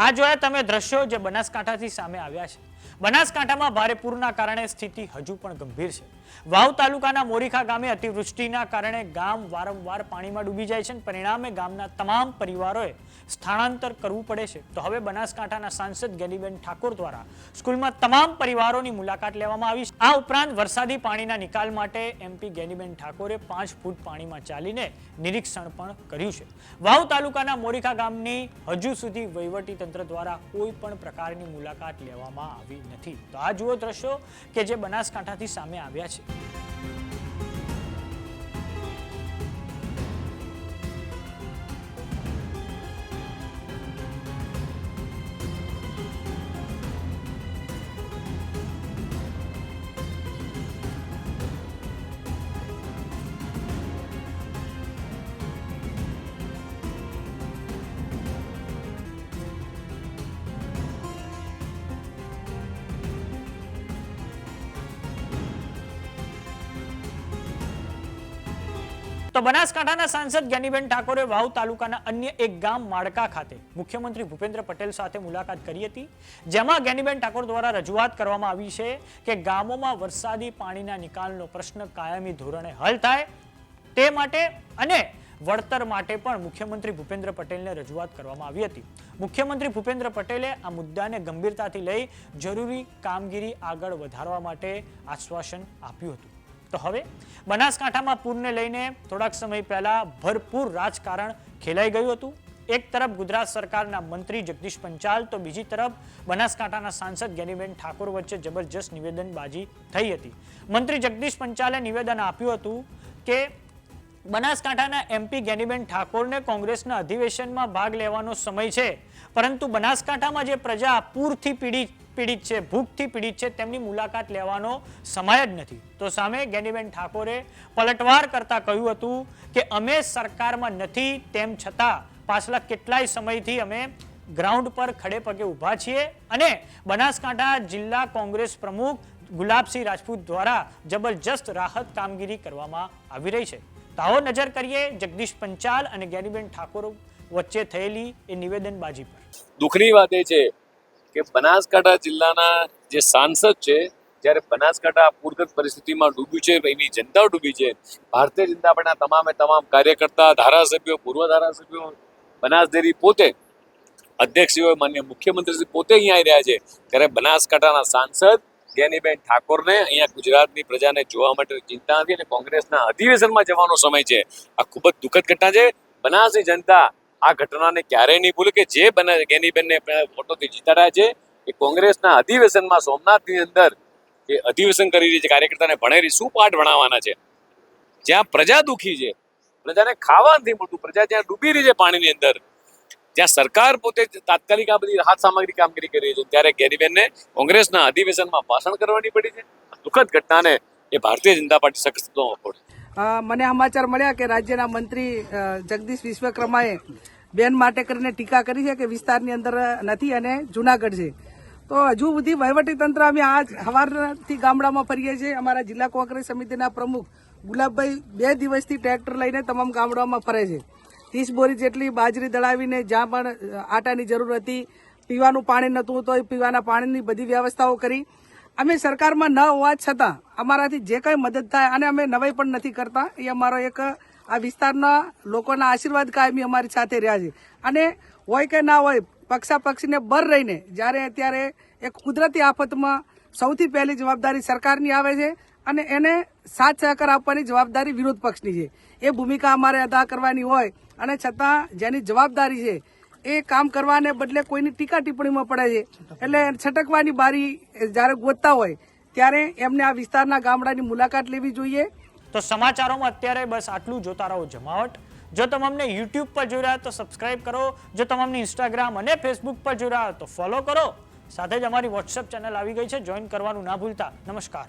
આ જોયા તમે દ્રશ્યો જે બનાસકાંઠાથી સામે આવ્યા છે. બનાસકાંઠામાં ભારે પૂરના કારણે સ્થિતિ હજુ પણ ગંભીર છે. વાવ તાલુકાના મોરીખા ગામે અતિવૃષ્ટિના કારણે ગામ વારંવાર પાણીમાં ડૂબી જાય છે પરિણામે ગામના તમામ પરિવારોએ સ્થળાંતર કરવું પડે છે. તો હવે બનાસકાંઠાના સાંસદ ગેલીબેન ઠાકોર દ્વારા સ્કૂલમાં તમામ પરિવારોની મુલાકાત લેવામાં આવી છે. આ ઉપરાંત વરસાદી પાણીના નિકાલ માટે એમપી ગેલીબેન ઠાકોરે પાંચ ફૂટ પાણીમાં ચાલીને નિરીક્ષણ પણ કર્યું છે. વાવ તાલુકાના મોરીખા ગામની હજુ સુધી વહીવટી તંત્ર દ્વારા કોઈ પણ પ્રકારની મુલાકાત લેવામાં આવી નથી. તો આ જુઓ દ્રશ્યો કે જે બનાસકાંઠાથી સામે આવ્યા છે. તો બનાસકાંઠાના સાંસદ જ્ઞાનીબેન ઠાકોરે વાવ તાલુકાના અન્ય એક ગામ માળકા ખાતે મુખ્યમંત્રી ભૂપેન્દ્ર પટેલ સાથે મુલાકાત કરી હતી, જેમાં જ્ઞાનીબેન ઠાકોર દ્વારા રજૂઆત કરવામાં આવી છે કે ગામોમાં વરસાદી પાણીના નિકાલનો પ્રશ્ન કાયમી ધોરણે હલ થાય તે માટે અને વળતર માટે પણ મુખ્યમંત્રી ભૂપેન્દ્ર પટેલને રજૂઆત કરવામાં આવી હતી. મુખ્યમંત્રી ભૂપેન્દ્ર પટેલે આ મુદ્દાને ગંભીરતાથી લઈ જરૂરી કામગીરી આગળ વધારવા માટે આશ્વાસન આપ્યું હતું. તો હવે બનાસકાંઠામાં પૂરને લઈને થોડાક સમય પહેલા ભરપૂર રાજકારણ ખેલાઈ ગયું હતું. એક તરફ ગુજરાત સરકારના મંત્રી જગદીશ પંચાલ, તો બીજી તરફ બનાસકાંઠાના સાંસદ જ્ઞાનીબેન ઠાકોર વચ્ચે જબરજસ્ત નિવેદનબાજી થઈ હતી. મંત્રી જગદીશ પંચાલે નિવેદન આપ્યું હતું કે બનાસકાંઠાના એમપી જ્ઞાનીબેન ઠાકોરને કોંગ્રેસના અધિવેશનમાં ભાગ લેવાનો સમય છે. પરંતુ બનાસકાંઠામાં જે પ્રજા પૂરથી પીડિત પીડિત છે, ભૂખથી પીડિત છે, તેમની મુલાકાત લેવાનો સમય જ નથી. તો સામે જ્ઞાનીબેન ઠાકોરે પલટવાર કરતા કહ્યું હતું કે, અમે સરકારમાં નથી, તેમ છતાં પાછલા કેટલાય સમયથી અમે ગ્રાઉન્ડ પર ખડે પગે ઊભા છીએ અને બનાસકાંઠા જિલ્લા કોંગ્રેસ પ્રમુખ ગુલાબસિંહ રાજપૂત દ્વારા જબરજસ્ત રાહત કામગીરી કરવામાં આવી રહી છે. તો નજર કરીએ, જગદીશ પંચાલ અને જ્ઞાનીબેન ઠાકોર વચ્ચે થયેલી એ નિવેદનબાજી પર. દુઃખની વાત એ છે કે બનાસકાંઠા જિલ્લાના જે સાંસદ છે, જ્યારે બનાસકાંઠા પૂરગત પરિસ્થિતિમાં ડૂબ્યું છે, એની જનતા ડૂબી છે, ભારતીય જનતા પાર્ટીના તમામે તમામ કાર્યકર્તા, ધારાસભ્યો, પૂર્વ ધારાસભ્યો બનાસદેરી પોતે, અધ્યક્ષીઓ, માન્ય મુખ્યમંત્રી પોતે અહીંયા આવી રહ્યા છે. ત્યારે બનાસકાંઠાના સાંસદ જ્ઞાનીબેન ઠાકોરને અહીંયા ગુજરાતની પ્રજાને જોવા માટે ચિંતા નથી અને કોંગ્રેસના અધિવેશનમાં જવાનો સમય છે. આ ખૂબ જ દુઃખદ ઘટના છે. બનાસની જનતા આ ઘટનાને ક્યારેય નહીં ભૂલે કે જે બને જ્ઞાનીબેનને વોટોથી જીતાડ્યા છે એ કોંગ્રેસના અધિવેશનમાં સોમનાથની અંદર એ અધિવેશન કરી રહી છે, કાર્યકર્તાને ભણેરી શું પાઠ ભણાવવાના છે. જ્યાં પ્રજા દુઃખી છે, પ્રજાને ખાવા નથી મળતું, પ્રજા જ્યાં ડૂબી રહી છે પાણીની અંદર જ્યાં સરકાર પોતે તાત્કાલિક આ બધી રાહત સામગ્રી કામગીરી કરી રહી છે, ત્યારે કેરીબેનને કોંગ્રેસના અધિવેશનમાં ભાષણ કરવાની પડી છે. દુઃખદ ઘટનાને એ ભારતીય જનતા પાર્ટી સખત મને સમાચાર મળ્યા કે રાજ્યના મંત્રી જગદીશ વિશ્વકર્માએ બેન માટે કરીને ટીકા કરી છે કે વિસ્તારની અંદર નથી અને જુનાગઢ છે. તો હજુ સુધી વહીવટી તંત્ર અમે આજ સવારથી ગામડામાં ફરીએ છીએ. અમારા જિલ્લા કોંગ્રેસ સમિતિના પ્રમુખ ગુલાબભાઈ બે દિવસથી ટ્રેક્ટર લઈને તમામ ગામડાઓમાં ફરે છે. ત્રીસ બોરી જેટલી બાજરી દળાવીને જ્યાં પણ આટાની જરૂર હતી, પીવાનું પાણી નહોતું તો પીવાના પાણીની બધી વ્યવસ્થાઓ કરી. અમે સરકારમાં ન હોવા છતાં અમારાથી જે કંઈ મદદ થાય અને અમે નવાઈ પણ નથી કરતા, એ અમારો એક, આ વિસ્તારના લોકોના આશીર્વાદ કાયમી અમારી સાથે રહ્યા છે. અને હોય કે ના હોય પક્ષા પક્ષીને બર રહીને જ્યારે અત્યારે એક કુદરતી આફતમાં સૌથી પહેલી જવાબદારી સરકારની આવે છે અને એને સાથ સહકાર આપવાની જવાબદારી વિરોધ પક્ષની છે. એ ભૂમિકા અમારે અદા કરવાની હોય અને છતાં જેની જવાબદારી છે, એ કામ કરવાને બદલે કોઈની ટીકા ટિપ્પણીમાં પડે છે. એટલે છટકવાની બારી જ્યારે ગોતતા હોય, ત્યારે એમને આ વિસ્તારના ગામડાની મુલાકાત લેવી જોઈએ. તો સમાચારોમાં અત્યારે બસ આટલું જોતા રહો જમાવટ, જો તમે અમને યુટ્યુબ પર જોઈ રહ્યા તો સબસ્ક્રાઇબ કરો. જો તમે ઇન્સ્ટાગ્રામ અને ફેસબુક પર જોઈ રહ્યા તો ફોલો કરો. સાથે જ અમારી વોટ્સઅપ ચેનલ આવી ગઈ છે જોઈન કરવાનું ના ભૂલતા. નમસ્કાર.